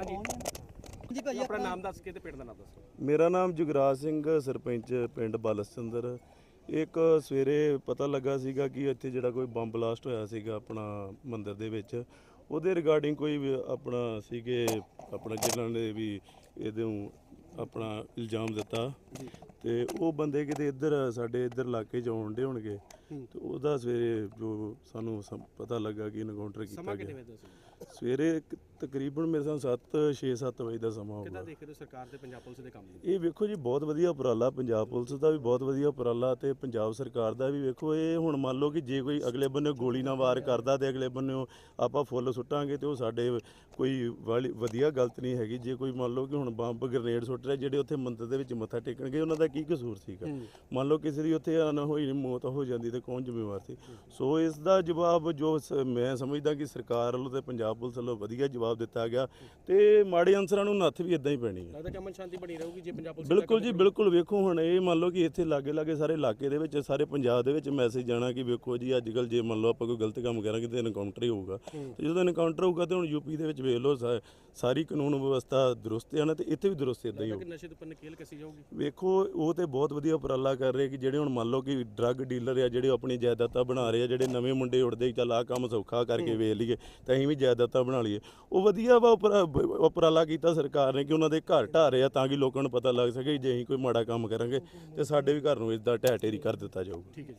ਹਾਂਜੀ। ਜੀ ਭਾਈ ਆਪਣਾ ਨਾਮ ਦੱਸ ਕੇ ਤੇ ਪਿੰਡ ਦਾ ਨਾਮ ਦੱਸੋ ਮੇਰਾ ਨਾਮ ਜੁਗਰਾਜ ਸਿੰਘ ਸਰਪੰਚ ਪਿੰਡ ਬਾਲਸਚੰਦਰ ਇੱਕ ਸਵੇਰੇ ਪਤਾ ਲੱਗਾ ਸੀਗਾ ਕਿ ਇੱਥੇ ਜਿਹੜਾ ਕੋਈ ਬੰਬ ਬਲਾਸਟ ਹੋਇਆ ਸੀਗਾ ਆਪਣਾ ਮੰਦਿਰ ਦੇ ਵਿੱਚ ਉਹਦੇ ਰਿਗਾਰਡਿੰਗ ਕੋਈ ਵੀ ਆਪਣਾ ਸੀਗੇ ਆਪਣਾ ਜਿਨ੍ਹਾਂ ਨੇ ਵੀ ਇਹਦੇ ਨੂੰ ਆਪਣਾ ਇਲਜ਼ਾਮ ਦਿੱਤਾ। ਤੇ ਉਹ ਬੰਦੇ ਕਿਤੇ ਇੱਧਰ ਸਾਡੇ ਇੱਧਰ ਇਲਾਕੇ 'ਚ ਆਉਣ ਦੇ ਹੋਣਗੇ ਤੇ ਉਹਦਾ ਸਵੇਰੇ ਜੋ ਸਾਨੂੰ ਸਮ- ਪਤਾ ਲੱਗਾ ਕਿ ਇਨਕਾਊਂਟਰ ਕੀਤਾ ਗਿਆ। ਵਜੇ ਦਾ ਸੀ? ਸਵੇਰੇ ਤਕਰੀਬਨ ਮੇਰੇ ਸਾਹ 7 6 7 ਵਜੇ ਦਾ ਸਮਾਂ ਕਿੱਦਾਂ ਹੋਊਗਾ। ਦੇਖ ਰਹੇ ਹੋ ਸਰਕਾਰ ਤੇ ਪੰਜਾਬ ਪੁਲਿਸ ਦੇ ਕੰਮ ਨੂੰ ਇਹ ਵੇਖੋ ਜੀ ਬਹੁਤ ਵਧੀਆ ਉਪਰਾਲਾ ਪੰਜਾਬ ਪੁਲਿਸ ਦਾ ਵੀ ਬਹੁਤ ਵਧੀਆ ਉਪਰਾਲਾ ਤੇ ਪੰਜਾਬ ਸਰਕਾਰ ਦਾ ਵੀ ਵੇਖੋ ਇਹ ਹੁਣ ਮੰਨ ਲਓ ਕਿ ਜੇ ਕੋਈ ਅਗਲੇ ਬੰਨੇ ਗੋਲੀ ਨਾ ਵਾਰ ਕਰਦਾ ਤੇ ਅਗਲੇ ਬੰਨੇ ਆਪਾਂ ਫੁੱਲ ਸੁੱਟਾਂਗੇ ਤੇ ਉਹ ਸਾਡੇ ਕੋਈ ਵਾਲੀ ਵਧੀਆ ਗਲਤ ਨਹੀਂ ਹੈਗੀ। ਜੇ ਕੋਈ ਮੰਨ ਲਓ ਕਿ ਹੁਣ ਬੰਬ ਗ੍ਰਨੇਡ ਸੁੱਟ ਰਿਹਾ ਜਿਹੜੇ ਉੱਥੇ ਮੰਦਰ ਦੇ ਵਿੱਚ ਮੱਥਾ ਟੇਕਣਗੇ ਉਹਨਾਂ ਦਾ ਕੀ ਕਸੂਰ ਸੀਗਾ? ਮੰਨ ਲਓ ਕਿਸੇ ਦੀ ਉੱਥੇ ਅਨਹੋਈ ਮੌਤ ਹੋ ਜਾਂਦੀ ਤੇ ਕੌਣ ਜ਼ਿੰਮੇਵਾਰ ਸੀ? ਸੋ ਇਸ ਦਾ ਜਵਾਬ ਜੋ ਸ- ਮੈਂ ਸਮਝਦਾ ਕਿ ਸਰਕਾਰ ਵੱਲੋਂ ਤੇ ਪੰਜਾਬ ਪੁਲਿਸ ਵੱਲੋਂ ਵਧੀਆ ਜਵਾਬ ਦਿੱਤਾ ਗਿਆ ਤੇ ਮਾੜੇ ਅਨਸਰਾਂ ਨੂੰ ਨੱਥ ਵੀ ਇਦਾਂ ਹੀ ਪੈਣੀ ਹੈ। ਲੱਗਦਾ ਕਿ ਅਮਨ ਸ਼ਾਂਤੀ ਬਣੀ ਰਹੂਗੀ ਜੇ ਪੰਜਾਬ ਪੁਲਿਸ ਦਾ ਬਿਲਕੁਲ ਜੀ। ਬਿਲਕੁਲ ਵੇਖੋ ਹੁਣ ਇਹ ਮੰਨ ਲਓ ਕਿ ਇੱਥੇ ਲਾਗੇ ਲਾਗੇ ਸਾਰੇ ਇਲਾਕੇ ਦੇ ਵਿੱਚ ਸਾਰੇ ਪੰਜਾਬ ਦੇ ਵਿੱਚ ਮੈਸੇਜ ਜਾਣਾ ਕਿ ਵੇਖੋ ਜੀ ਅੱਜ ਕੱਲ ਜੇ ਮੰਨ ਲਓ ਆਪਾਂ ਕੋਈ ਗਲਤ ਕੰਮ ਕਰਾਂਗੇ ਤੇ ਇਨਕਾਊਂਟਰ ਹੀ ਹੋਊਗਾ। ਤੇ ਜਦੋਂ ਇਨਕਾਊਂਟਰ ਹੋਊਗਾ ਤੇ ਹੁਣ ਯੂਪੀ ਦੇ ਵਿੱਚ ਵੇਖ ਲਓ ਸਾ- ਸਾਰੀ ਕਾਨੂੰਨ ਵਿਵਸਥਾ ਦਰੁਸਤ ਹੈ ਨਾ ਤੇ ਇੱਥੇ ਵੀ ਦਰੁਸਤ ਇਦਾਂ ਹੀ ਹੋਊ। ਕਿ ਨਸ਼ੇ ਦੇ ਉੱਪਰ ਨਕੇਲ ਕੱਸੀ ਜਾਊਗੀ। ਵੇਖੋ ਉਹ ਤੇ ਬਹੁਤ ਵਧੀਆ ਉਪਰਾਲਾ ਕਰ ਰਹੇ ਕਿ ਜਿਹੜੇ ਹੁਣ ਮੰਨ ਲਓ ਕਿ ਡਰੱਗ ਡੀਲਰ ਆ, ਜਿਹੜੇ ਆਪਣੀ ਜਾਇਦਾਦਾਂ ਬਣਾ ਰਹੇ ਆ, ਜਿਹੜੇ ਨਵੇਂ ਮੁੰਡੇ ਉੱਠਦੇ ਚੱਲ ਆਹ ਕੰਮ ਸੌਖਾ ਕਰਕੇ ਵੇਚ ਲਈਏ, ਤਾਂ ਅਸੀਂ ਵੀ ਜਾਇਦਾਦਾਂ ਬਣਾ ਲਈਏ। ਉਹ ਵਧੀਆ ਵਾ ਉਪਰਾ- ਉਪਰਾਲਾ ਕੀਤਾ ਸਰਕਾਰ ਨੇ ਕਿ ਉਹਨਾਂ ਦੇ ਘਰ ਢਾਹ ਰਹੇ ਆ ਤਾਂ ਕਿ ਲੋਕਾਂ ਨੂੰ ਪਤਾ ਲੱਗ ਸਕੇ ਜੇ ਅਸੀਂ ਕੋਈ ਮਾੜਾ ਕੰਮ ਕਰਾਂਗੇ ਤੇ ਸਾਡੇ ਵੀ ਘਰ ਨੂੰ ਇਸ ਦਾ ਢਹਿ ਢੇਰੀ ਕਰ ਦਿੱਤਾ ਜਾਊਗਾ। ਠੀਕ ਹੈ ਜੀ।